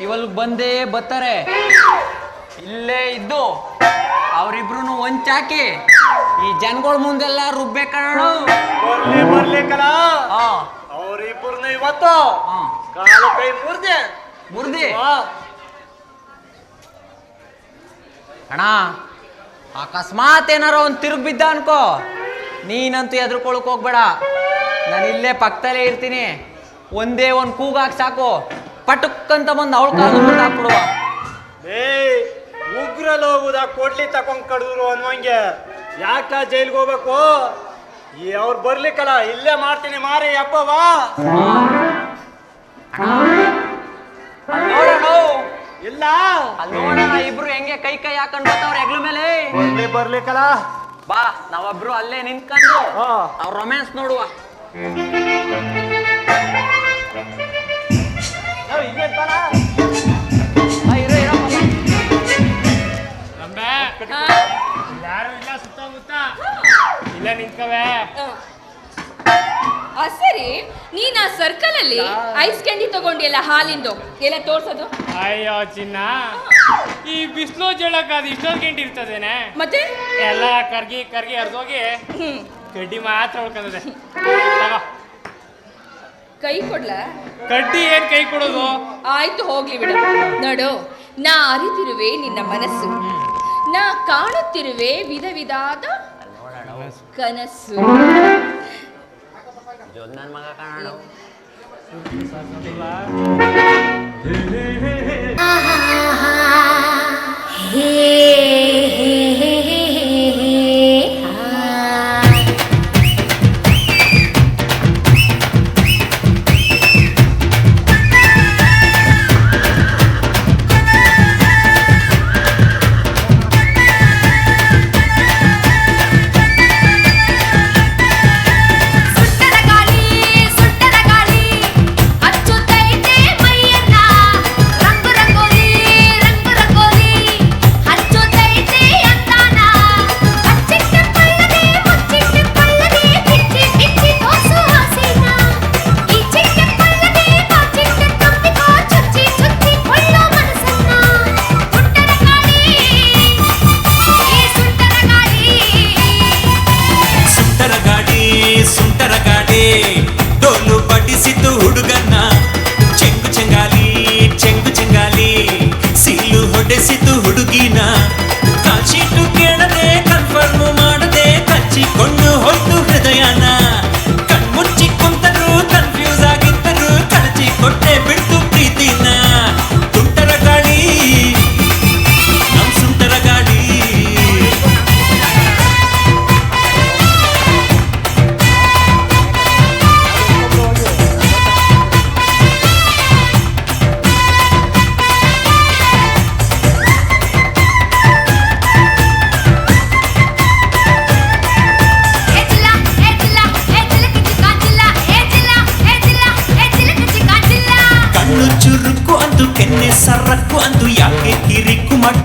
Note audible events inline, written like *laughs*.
ಇವಲ್ ಬಂದೇ ಬರ್ತಾರೆ. ಇಲ್ಲೇ ಇದ್ದು ಅವರಿಬ್ರು ಒಂಚಾಕಿ ಈ ಜನಗಳ ಮುಂದೆಲ್ಲ ರುಬ್ಬೇಕಣ ಬರ್ಲಿ ಹಾ. ಅವ್ರಿಬ್ಬರನ್ನ ಇವತ್ತು ಹಾ. ಕಾಲ ಕೈ ಮುರ್ದೆ. ಮುರ್ದಿ. ಅಣ್ಣ ಅಕಸ್ಮಾತ್ ಏನಾರ ಒಂದು ತಿರುಗ್ ಬಿದ್ದ ಅನ್ಕೋ. ನೀನಂತೂ ಎದ್ರುಕೊಳಕ್ ಹೋಗ್ಬೇಡ. ನಾನು ಇಲ್ಲೇ ಪಕ್ಕದಲ್ಲೇ ಇರ್ತೀನಿ. ಒಂದೇ ಒಂದು ಕೂಗಾಕ್ ಸಾಕು. ಪಟುಕ್ಕಂತ ಬಂದು ಅವಳ ಕಾಲು ಹಾಕ್ಬಿಡುವ. ಏ ಉಗ್ರಲ್ಲಿ ಹೋಗುದ? ಕೊಡ್ಲಿ ತಕೊಂಡ್ ಕಡಿದ್ರು ಅನ್ನೋಂಗೆ. ಯಾಕ ಜೈಲ್ಗೆ ಹೋಗ್ಬೇಕು? ಈ ಅವ್ರು ಬರ್ಲಿಕ್ಕಲ್ಲ ಇಲ್ಲೇ ಮಾಡ್ತೀನಿ ಮಾರಿ ಅಪ್ಪವಾ ಇಲ್ಲ? ಅಲ್ಲಿ ನೋಡೋಣ ಇಬ್ರು ಹೆಂಗೆ ಕೈ ಕೈ ಹಾಕೊಂಡು ಬರ್ತಾವ್ರೆ ಹೆಗ್ಲು ಮೇಲೆ? ಬರ್ಲಿ ಬರ್ಲಿಕ್ಕಲ್ಲ. ಬಾ ನಾವೊಬ್ರು ಅಲ್ಲೇ ನಿಂತ್ಕೊಂಡು ಅವ್ರ ರೊಮ್ಯಾನ್ಸ್ ನೋಡುವ. ಇಲ್ಲ ನಿಂತ್ಕವೆ. ಆ, ಸರಿ. ನೀನ್ ಆ ಸರ್ಕಲ್ ಅಲ್ಲಿ ಐಸ್ ಕ್ಯಾಂಡಿ ತಗೊಂಡಿಯಲ್ಲ ಹಾಲಿಂದು? ಎಲ್ಲ ತೋರ್ಸೋದು? ಅಯ್ಯೋ ಚಿನ್ನ. ಈ ಬಿಸಿಲು ಜಳಕ ಅದು ಇಷ್ಟೊಂದು ಗಂಟೆ ಇರ್ತದೇನೆ. ಮತ್ತೆ? ಎಲ್ಲ ಕರ್ಗಿ ಕರ್ಗಿ ಹರಿದೋಗಿ ಕಡ್ಡಿ ಮಾತ್ರ ಉಳ್ಕೊಂತದೆ ತಗೋ *laughs* ಕೈ ಕೊಡ್ಲ ಕಡ್ಡಿ ಏನ್ ಕೈ ಕೊಡೋದು ಆಯ್ತು ಹೋಗ್ಲಿ ಬಿಡು ನೋಡು ನಾ ಅರಿತಿರುವೆ ನಿನ್ನ ಮನಸ್ಸು ನಾ ಕಾಣುತ್ತಿರುವೆ ವಿಧ ವಿಧಾದ ಕನಸು ಜೋದ್ ನನ್ ಮಗ ಕಾಣೋಣ ಸುಟ್ಟದ కరగడే డోలు పడిసితూ ಕಾಂಚಿಲ್ಲ ಕಣ್ಣು ಚುರುಕು ಅಂದು ಕೆನ್ನೆ ಸರಕ್ಕು ಅಂದು ಯಾಕೆ ಕಿರಿಕು ಮಟ್